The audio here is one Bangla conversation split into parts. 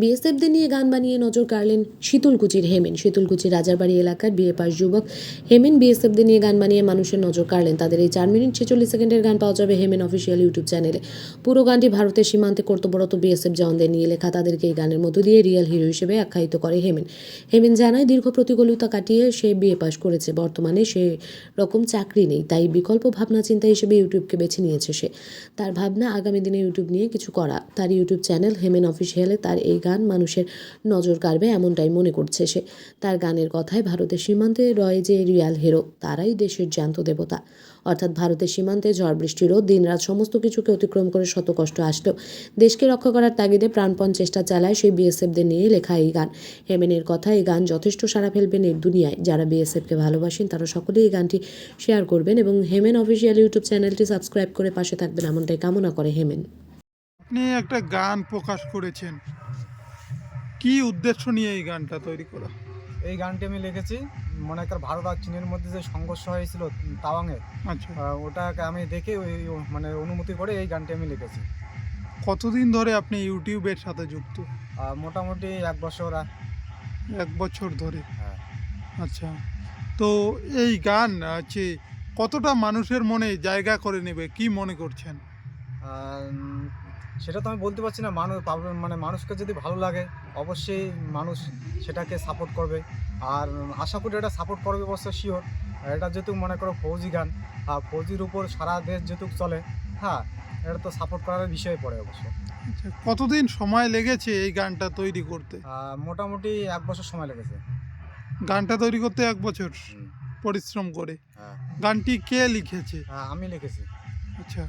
বিএসএফদের নিয়ে গান বানিয়ে নজর কাড়লেন শীতলকুচির হেমেন। শীতলকুচি রাজারবাড়ি এলাকার বিয়ে পাশ যুবক হেমেন বিএসএফদের নিয়ে গান বানিয়ে মানুষের নজর কাড়লেন। তাদের এই চার মিনিট ছেচল্লিশ সেকেন্ডের গান পাওয়া যাবে হেমেন অফিসিয়াল ইউটিউব চ্যানেলে। পুরো গানটি ভারতের সীমান্তে কর্তব্যরত বিএসএফ জওয়ানদের নিয়ে লেখা। তাদেরকে এই গানের মধ্য দিয়ে রিয়েল হিরো হিসেবে আখ্যায়িত করে হেমেন। হেমেন জানায়, দীর্ঘ প্রতিকূলতা কাটিয়ে সে বিয়ে পাশ করেছে। বর্তমানে সে রকম চাকরি নেই, তাই বিকল্প ভাবনা চিন্তা হিসেবে ইউটিউবকে বেছে নিয়েছে সে। তার ভাবনা আগামী দিনে ইউটিউব নিয়ে কিছু করা। তার ইউটিউব চ্যানেল হেমেন অফিসিয়ালে তার এই গান মানুষের নজর কাড়বে এমনটাই মনে করছে সে। তার গানের কথায় ভারতের সীমান্তে রয়ে যে রিয়াল হিরো, তারাই দেশের জ্যান্ত দেবতা। অর্থাৎ ভারতের সীমান্তে ঝড় বৃষ্টিরও দিনরাত সমস্ত কিছুকে অতিক্রম করে শত কষ্ট আসলেও দেশকে রক্ষা করার তাগিদে প্রাণপণ চেষ্টা চালায় সেই বিএসএফদের নিয়ে লেখা এই গান। হেমেনের কথা এই গান যথেষ্ট সাড়া ফেলবেন এর দুনিয়ায়। যারা বিএসএফকে ভালোবাসেন, তারা সকলেই এই গানটি শেয়ার করবেন এবং হেমেন অফিসিয়াল ইউটিউব চ্যানেলটি সাবস্ক্রাইব করে পাশে থাকবেন। এমনটাই কামনা করে হেমেন। আপনি একটা গান প্রকাশ করেছেন। কি উদ্দেশ্য নিয়ে এই গানটা তৈরি করা? এই গানটি আমি লিখেছি মনে কর ভারত আর চীনের মধ্যে যে সংঘর্ষ হয়েছিল তাওয়াংয়ে আচ্ছা। ওটাকে আমি দেখে ওই মানে অনুমতি করে এই গানটি আমি লিখেছি। কতদিন ধরে আপনি ইউটিউবের সাথে যুক্ত? মোটামুটি এক বছর এক বছর ধরে? হ্যাঁ। আচ্ছা। তো এই গান আছে কতটা মানুষের মনে জায়গা করে নেবে কি মনে করছেন? সেটা তো আমি বলতে পারছি না। মানুষ মানে মানুষকে যদি ভালো লাগে অবশ্যই মানুষ সেটাকে সাপোর্ট করবে। আর আশা করি এটা সাপোর্ট করবে অবশ্য শিওর এটা যেহেতু মনে করো ফৌজি গান আর ফৌজির উপর সারা দেশ যেহেতু চলে হ্যাঁ এটা তো সাপোর্ট করার বিষয়ে পড়ে অবশ্য। আচ্ছা কতদিন সময় লেগেছে এই গানটা তৈরি করতে? মোটামুটি এক বছর সময় লেগেছে। গানটা তৈরি করতে এক বছর পরিশ্রম করে। হ্যাঁ। গানটি কে লিখেছে? হ্যাঁ, আমি লিখেছি। আচ্ছা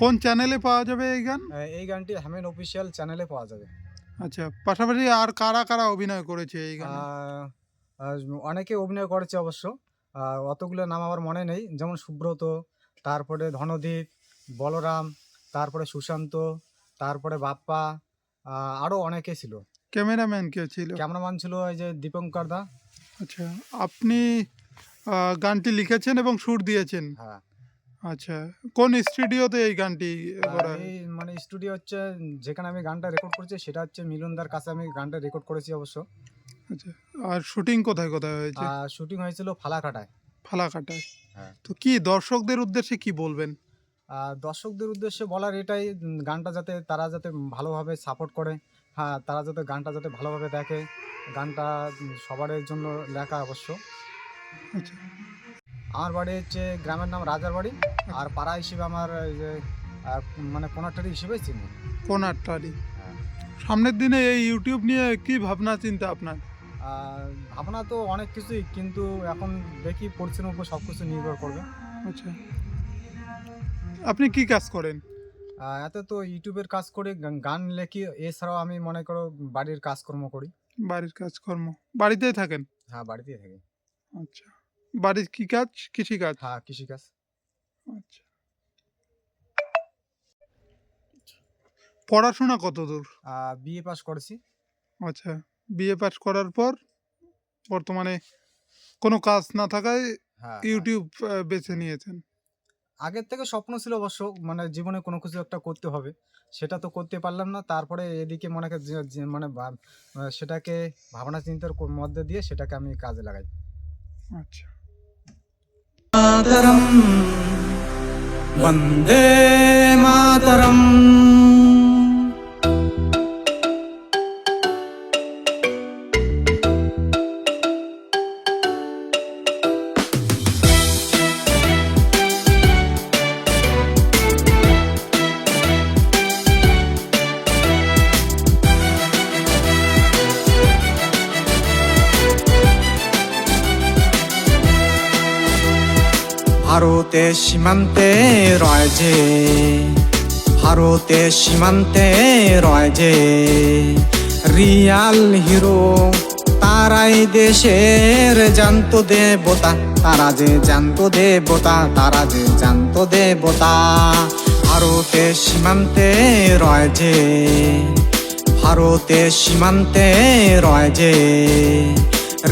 কোন চ্যানেলে পাওয়া যাবে এই গান? এই গানটি হ্যামেন অফিসিয়াল চ্যানেলে পাওয়া যাবে। আচ্ছা পাশাপাশি আর কারা কারা অভিনয় করেছে এই গানে? অনেকে অভিনয় করেছে অবশ্য। অতগুলো নাম আমার মনে নেই। যেমন সুব্রত তারপরে ধনদীপ বলরাম তারপরে সুশান্ত তারপরে বাপ্পা আরও অনেকে ছিল। ক্যামেরাম্যান কে ছিল? ক্যামেরাম্যান ছিল এই যে দীপঙ্কর দা। আচ্ছা আপনি গানটি লিখেছেন এবং সুর দিয়েছেন। হ্যাঁ। আচ্ছা কোন স্টুডিওতে এই গানটি করা এই মানে স্টুডিও হচ্ছে যেখানে আমি গানটা রেকর্ড করেছি সেটা হচ্ছে মিলনদার কাছে আমি গানটা রেকর্ড করেছি অবশ্য। আচ্ছা আর শুটিং কোথায় কোথায় হয়েছে? আর শুটিং হয়েছিল ফালাকাটায়। ফালাকাটায়। হ্যাঁ। তো কি দর্শকদের উদ্দেশ্যে কি বলবেন? আর দর্শকদের উদ্দেশ্যে বলার এটাই উম, গানটা যাতে তারা যাতে ভালোভাবে সাপোর্ট করে হ্যাঁ তারা যাতে গানটা যাতে ভালোভাবে দেখে গানটা উম, সবার জন্য লেখা অবশ্য। আচ্ছা। আমার বাড়ি হচ্ছে গ্রামের নাম রাজার বাড়ি আর পাড়া হিসেবে আমার এই যে মানে কোনাটারি হিসেবে চিনি। কোন আটটারি হ্যাঁ। সামনের দিনে এই ইউটিউব নিয়ে কি ভাবনা চিন্তা আপনার? আর ভাবনা তো অনেক কিছুই কিন্তু এখন দেখি পরিশ্রমের উপর সব কিছু নির্ভর করবে। আচ্ছা। আপনি কি কাজ করেন? এত তো ইউটিউবের কাজ করি গান- লেখি এছাড়াও আমি মনে করো বাড়ির কাজকর্ম করি। বাড়ির কাজকর্ম। বাড়িতেই থাকেন? হ্যাঁ বাড়িতেই থাকি। আচ্ছা। বাড়ির কি কাজ? কৃষি কাজ? হ্যাঁ কৃষিকাজ আচ্ছা। পড়াশোনা কতদূর বিএ পাস করেছি। আচ্ছা বিএ পাস করার পর বর্তমানে কোনো কাজ না থাকায় হ্যাঁ, হ্যাঁ। ইউটিউব বেছে নিয়েছেন। আগের থেকে স্বপ্ন ছিল অবশ্য মানে জীবনে কোনো কিছু একটা করতে হবে। সেটা তো করতে পারলাম না। তারপরে এদিকে মনে মানে সেটাকে ভাবনা চিন্তার মধ্যে দিয়ে সেটাকে আমি কাজে লাগাই। আচ্ছা। वन्दे मातरम् ভারতের সীমান্তে রয় যে ভারতের সীমান্তে রয় যে রিয়াল হিরো, তারাই দেশের জানত দেবতা। তারা যে জানত দেবতা, তারা যে জানত দেবতা। ভারতের সীমান্তে রয় যে ভারতের সীমান্তে রয় যে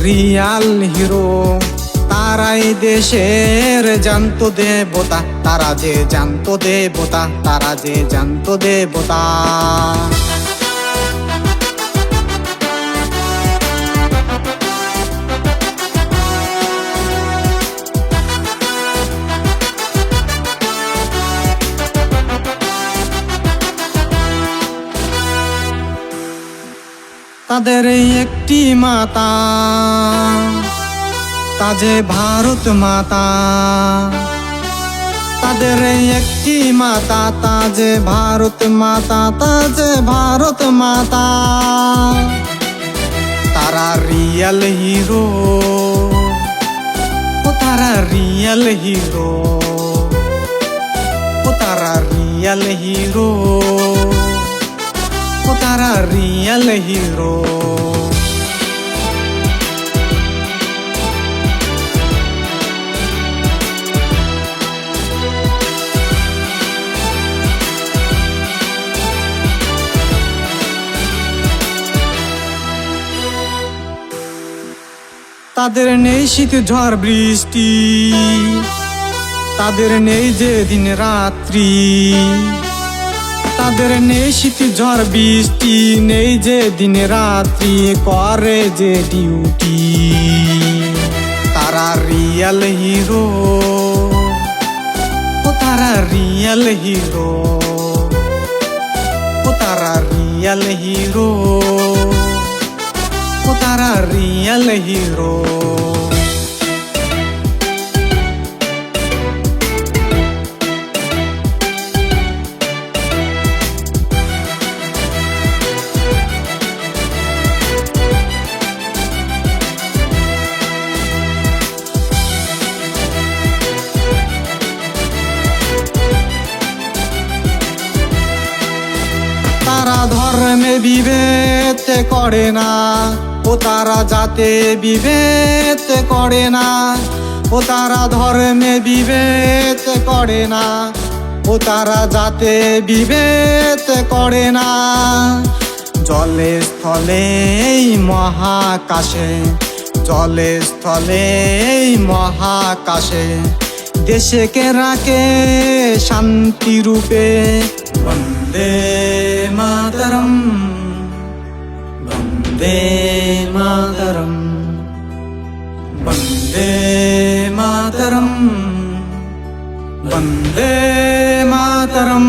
রিয়াল হিরো তারাই দেশের জানত দেবতা, তারা যে জানত দেবতা, তারা যে জানত দেবতা। তাদের একটি মাতা। তা যে ভারত মাতা, তাদের একটি মাতা, তা যে ভারত মাতা, তা যে ভারত মাতা। তারা রিয়াল হিরো, ও তারা রিয়াল হিরো, ও তারা রিয়াল হিরো, ও তারা রিয়াল হিরো। তাদের নেই শীত, ঝড়, বৃষ্টি। তাদের নেই যে দিন রাত্রি। তাদের নেই শীত, ঝড়, বৃষ্টি, নেই যে দিন রাত্রি, করে যে ডিউটি। তারা রিয়াল হিরো, ও তারা রিয়াল হিরো, ও তারা রিয়াল হিরো। ও তারা রিয়াল হিরো তারা ধর্মে বিভেদ করে না। ও তারা জাতে বিভেদ করে না, ও তারা ধর্মে বিভেদ করে না, ও তারা জাতে বিভেদ করে না। জলে স্থলে মহাকাশে, জলে স্থলে মহাকাশে দেশকে রাখে শান্তি রূপে বন্দে মাতরম। বন্দে মাতরম বন্দে মাতরম বন্দে মাতরম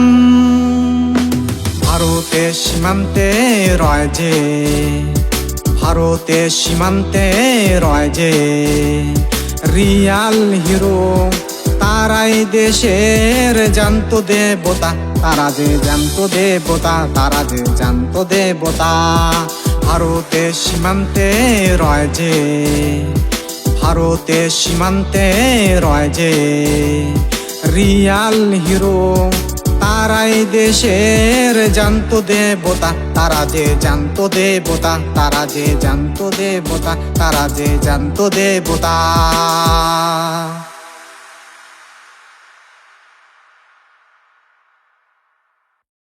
ভারতের সীমান্তে রয় যে ভারতের সীমান্তে রয় যে রিয়াল হিরো তারাই দেশের জানত দেবতা তারা যে জানত দেবতা তারা যে জানত দেবতা ভারতের সীমান্তে রয় যে ভারতের সীমান্তে রয় যে রিয়াল হিরো, তারাই দেশের জানত দেবতা, তারা যে জানত দেবতা, তারা যে জানত দেবতা, তারা যে জানত দেবতা।